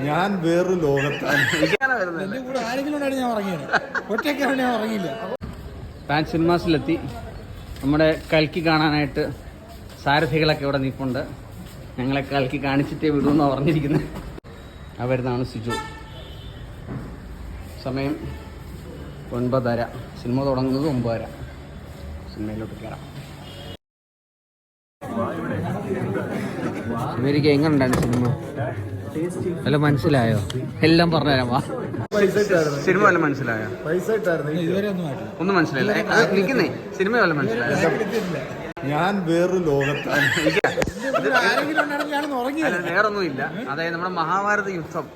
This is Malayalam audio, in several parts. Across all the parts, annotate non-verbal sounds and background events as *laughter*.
ഞാൻ വേറൊരു ലോകത്താണ് *laughs* എന്റെ കൂടെ ആരെങ്കിലും ഉണ്ടായിരുന്നു ഞാൻ ഉറങ്ങിയത് ഒറ്റയ്ക്കാണ് ഞാൻ ഉറങ്ങിയില്ല. പാൻ സിനിമാസിലെത്തി. നമ്മുടെ കൽക്കി കാണാനായിട്ട് സാരഥികളൊക്കെ ഇവിടെ നിൽപ്പുണ്ട്. ഞങ്ങളെ കൽക്കി കാണിച്ചിട്ടേ വിടുമെന്ന് പറഞ്ഞിരിക്കുന്നത് ആ വരുന്നതാണ് സിജു. സമയം ഒൻപതര. സിനിമ തുടങ്ങുന്നത് ഒമ്പതര. സിനിമയിലോട്ട് കയറാം. ഇവർക്ക് എങ്ങനെ ഉണ്ടായിരുന്നു സിനിമ? അല്ല മനസ്സിലായോ? എല്ലാം പറഞ്ഞുതരാം വാ. സിനിമ വല്ല മനസ്സിലായോ? ഒന്നും മനസ്സിലായില്ല. നിൽക്കുന്നേ. സിനിമ വല്ല മനസ്സിലായോ? ഞാൻ വേറൊരു ലോകത്താണ്. വേറൊന്നുമില്ല. അതായത് നമ്മുടെ മഹാഭാരത യുദ്ധം.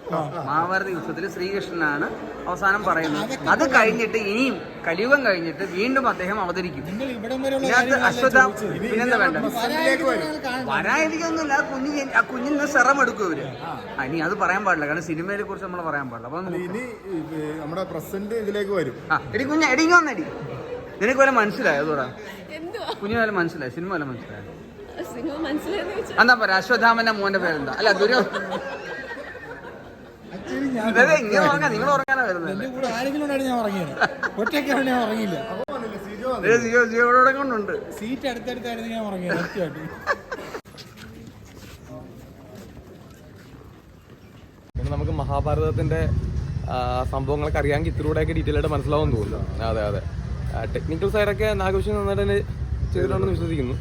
മഹാഭാരത യുദ്ധത്തിൽ ശ്രീകൃഷ്ണനാണ് അവസാനം പറയുന്നത്. അത് കഴിഞ്ഞിട്ട് ഇനിയും കലിയുഗം കഴിഞ്ഞിട്ട് വീണ്ടും അദ്ദേഹം അവതരിക്കും. ഇതിനകത്ത് അശ്വത്ഥാം പിന്നെന്താ വേണ്ട വരാതിരിക്കൊന്നുമില്ല. ആ കുഞ്ഞ് ആ കുഞ്ഞിൽ നിന്ന് സെറം എടുക്കും ഇവർ ഇനി അത് പറയാൻ പാടില്ല. കാരണം സിനിമയെ കുറിച്ച് നമ്മൾ പറയാൻ പാടില്ല. അപ്പൊ ഇനി നമ്മുടെ പ്രസന്റ് ഇതിലേക്ക് വരും. ആ എടി കുഞ്ഞ എടി ഇങ്ങ് വന്നെടി. നിനക്ക് വല്ല മനസ്സിലായോ? അതോടാ എന്തുവാ? കുഞ്ഞു വല്ല മനസ്സിലായോ? സിനിമ വല്ല മനസ്സിലായോ? എന്നാ പറ അശ്വത്ഥാമന്റെ മോന്റെ പേരെന്താ? അല്ല ദുര്യോ ഇങ്ങനെ ഉറങ്ങാൻ നിങ്ങൾ ഉറങ്ങാനാ വരുന്നത്. കൂടെ ആരെങ്കിലും ഉണ്ടായിരുന്നു ഞാൻ ഉറങ്ങിയത് ഒറ്റയ്ക്കാണ് ഞാൻ ഉറങ്ങിയില്ല. ദേ ജിയോ ജിയോടെ കൊണ്ടുണ്ട് സീറ്റ് അടുത്തടുത്തായിരുന്നു ഞാൻ ഉറങ്ങിയത് സത്യമായിട്ട്. പിന്നെ നമുക്ക് മഹാഭാരതത്തിന്റെ സംഭവങ്ങളൊക്കെ അറിയാമെങ്കിൽ ഇതിലൂടെയൊക്കെ ഡീറ്റെയിൽ ആയിട്ട് മനസ്സിലാവും തോന്നുന്നു. അതെ അതെ. ടെക്നിക്കൽ സൈഡൊക്കെ നാഗവിഷ്ണു നന്നായിട്ട് തന്നെ ചെയ്തിട്ടുണ്ടെന്ന് വിശ്വസിക്കുന്നു.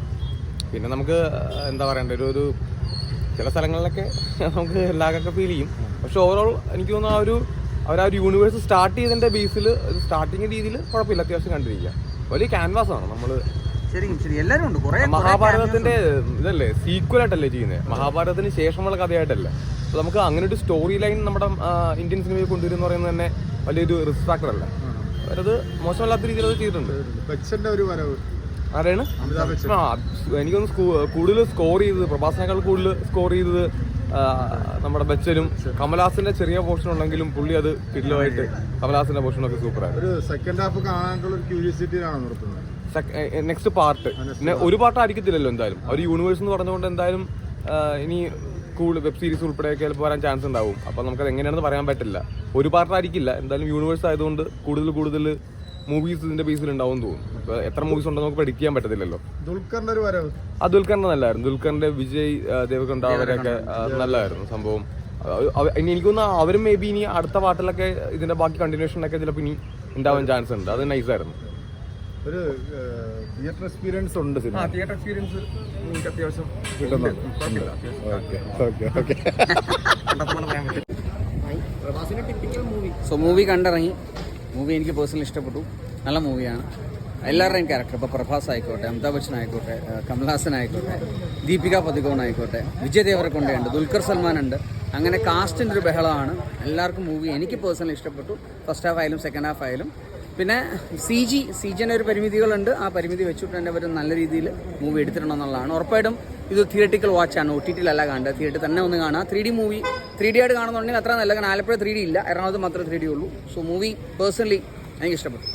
പിന്നെ നമുക്ക് എന്താ പറയണ്ട ഒരു ഒരു ചില സ്ഥലങ്ങളിലൊക്കെ *laughs* നമുക്ക് ലാഗൊക്കെ ഫീൽ ചെയ്യും. പക്ഷെ ഓവറോൾ എനിക്ക് തോന്നുന്നു ആ ഒരു അവർ ആ ഒരു യൂണിവേഴ്സ് സ്റ്റാർട്ട് ചെയ്തതിന്റെ ബേസിൽ ഒരു സ്റ്റാർട്ടിങ് രീതിയിൽ കുഴപ്പമില്ല അത്യാവശ്യം കണ്ടിരിക്കുക. വലിയ ക്യാൻവാസ് ആണ് നമ്മൾ ശരിക്കും ശരി എല്ലാരും ഉണ്ട്. കുറെ മഹാഭാരതത്തിന്റെ ഇതല്ലേ സീക്വൽ ആയിട്ടല്ലേ ചെയ്യുന്നത് മഹാഭാരതത്തിന് ശേഷമുള്ള കഥയായിട്ടല്ല. അപ്പൊ നമുക്ക് അങ്ങനെ ഒരു സ്റ്റോറി ലൈൻ നമ്മുടെ ഇന്ത്യൻ സിനിമയിൽ കൊണ്ടുവരുന്ന പറയുന്നത് തന്നെ വലിയൊരു റിസ്ക് ഫാക്ടർ അല്ല. അവരത് മോശമല്ലാത്ത രീതിയിൽ അത് ചെയ്തിട്ടുണ്ട്. ഒരു വരവ്? ആരാണ്? ആ എനിക്കൊന്ന് കൂടുതൽ സ്കോർ ചെയ്തത് പ്രഭാസിനേക്കാൾ കൂടുതൽ സ്കോർ ചെയ്തത് നമ്മുടെ ബച്ചനും കമലഹാസന്റെ ചെറിയ പോർഷൻ ഉണ്ടെങ്കിലും പുള്ളി അത് കിടിലമായിട്ട് കമലഹാസന്റെ പോർഷൻ ഒക്കെ സൂപ്പറായിരുന്നു ഒരു സെക്കൻഡ് ഹാഫ് കാണാനുള്ള ഒരു ക്യൂരിയോസിറ്റിയിലാണ് നിർത്തുന്നത്. നെക്സ്റ്റ് പാർട്ട് പിന്നെ ഒരു പാർട്ട് ആയിരിക്കത്തില്ലല്ലോ എന്തായാലും. ഒരു യൂണിവേഴ്സ് എന്ന് പറഞ്ഞുകൊണ്ട് എന്തായാലും ഇനി കൂടുതൽ വെബ് സീരീസ് ഉൾപ്പെടെയൊക്കെ ചിലപ്പോൾ വരാൻ ചാൻസ് ഉണ്ടാവും. അപ്പോൾ നമുക്കത് എങ്ങനെയാണെന്ന് പറയാൻ പറ്റില്ല. ഒരു പാർട്ട് ആയിരിക്കില്ല. എന്തായാലും യൂണിവേഴ്സ് ആയതുകൊണ്ട് കൂടുതൽ കൂടുതൽ മൂവീസ് ഇതിന്റെ ബേസിൽ ഉണ്ടാവും തോന്നുന്നു. ഇപ്പൊ എത്ര മൂവീസ് ഉണ്ടെന്ന് നമുക്ക് predict ചെയ്യാൻ പറ്റത്തില്ലല്ലോ. ദുൽഖറിന്റെ ഒരു വരവ്. ആ ദുൽഖറിന്റെ നല്ലായിരുന്നു. ദുൽഖറിന്റെ വിജയ് ദേവകണ്ട അവരൊക്കെ നല്ലതായിരുന്നു സംഭവം. ഇനി എനിക്കൊന്ന് തോന്നുന്നു അവരും മേ ബി ഇനി അടുത്ത പാട്ടിലൊക്കെ ഇതിന്റെ ബാക്കി കണ്ടിന്യൂഷനൊക്കെ ചിലപ്പോൾ ഇനി ഉണ്ടാവാൻ ചാൻസ് ഉണ്ട്. അത് നൈസായിരുന്നു ഒരു തിയേറ്റർ എക്സ്പീരിയൻസ് ഉണ്ട് സിനിമ. തിയേറ്റർ എക്സ്പീരിയൻസ് നിങ്ങൾക്ക് അത്യാവശ്യം കിട്ടുന്നുണ്ട്. Okay okay okay. So movie കണ്ടിറങ്ങി. Movie എനിക്ക് പേഴ്സണലി ഇഷ്ടപ്പെട്ടു. നല്ല മൂവിയാണ് എല്ലാവരുടെയും ക്യാരക്ടർ ഇപ്പോൾ പ്രഭാസ് ആയിക്കോട്ടെ അമിതാഭ് ബച്ചൻ ആയിക്കോട്ടെ കമൽഹാസൻ ആയിക്കോട്ടെ ദീപിക പതികോൺ ആയിക്കോട്ടെ വിജയ് ദേവരക്കൊണ്ടയുണ്ട് ദുൽഖർ സൽമാൻ ഉണ്ട്. അങ്ങനെ കാസ്റ്റിന്റെ ഒരു ബഹളമാണ്. എല്ലാവർക്കും മൂവി എനിക്ക് പേഴ്സണലി ഇഷ്ടപ്പെട്ടു. ഫസ്റ്റ് ഹാഫ് ആയാലും സെക്കൻഡ് ഹാഫ് ആയാലും പിന്നെ സി ജി സി ജിന്റെ ഒരു പരിമിതികളുണ്ട്. ആ പരിമിതി വെച്ചിട്ട് തന്നെ അവർ നല്ല രീതിയിൽ മൂവി എടുത്തിട്ടുണ്ടെന്നുള്ളതാണ് ഉറപ്പായിട്ടും ഇത് തിയേറ്റിക്കൽ വാച്ചാണ് ഒ ടി ടിയിലല്ല കാണുക തിയേറ്ററിൽ തന്നെ ഒന്ന് കാണുക three D movie three D ആയിട്ട് കാണുന്നുണ്ടെങ്കിൽ അത്ര നല്ല കാരണം ആലപ്പുഴ ത്രീ ഡി ഇല്ല. എറണാകുളത്ത് മാത്രമേ ത്രീ ഡി ഉള്ളൂ. സോ മൂവി പേഴ്സണലി എനിക്ക് ഇഷ്ടപ്പെട്ടു.